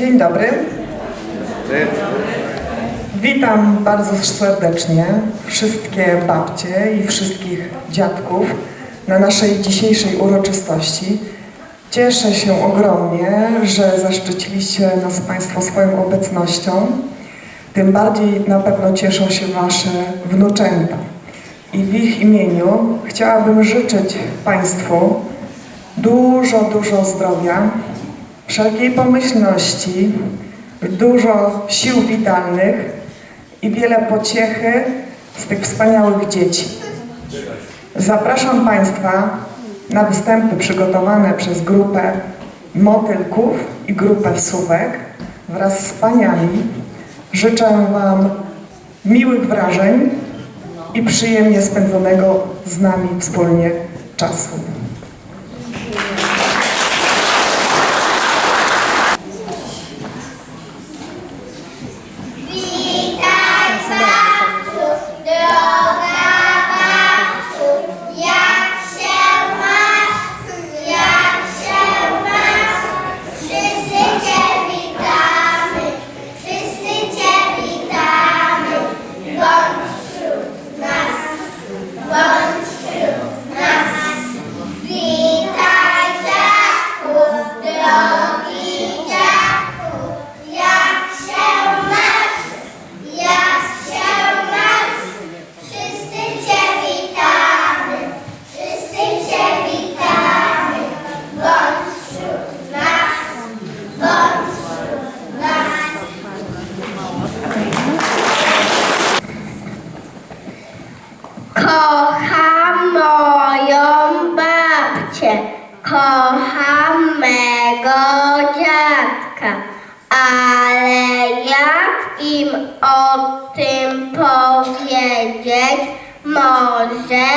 Dzień dobry. Witam bardzo serdecznie wszystkie babcie i wszystkich dziadków na naszej dzisiejszej uroczystości. Cieszę się ogromnie, że zaszczyciliście nas Państwo swoją obecnością. Tym bardziej na pewno cieszą się Wasze wnuczęta. I w ich imieniu chciałabym życzyć Państwu dużo, dużo zdrowia, wszelkiej pomyślności, dużo sił witalnych i wiele pociechy z tych wspaniałych dzieci. Zapraszam Państwa na występy przygotowane przez grupę motylków i grupę suwek wraz z paniami. Życzę Wam miłych wrażeń i przyjemnie spędzonego z nami wspólnie czasu. Powiedzieć, może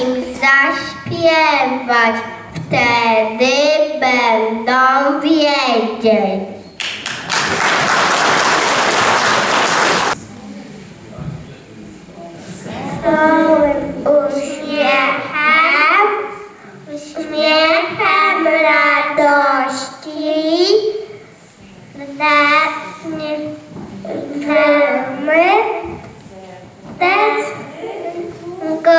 im zaśpiewać, wtedy będą wiedzieć. Uśmiechem, uśmiechem radości, wdatnie Мистецька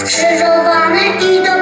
skrzyżowane i do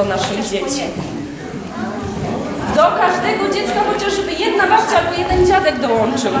do naszych dzieci. Do każdego dziecka chociażby jedna babcia albo jeden dziadek dołączył.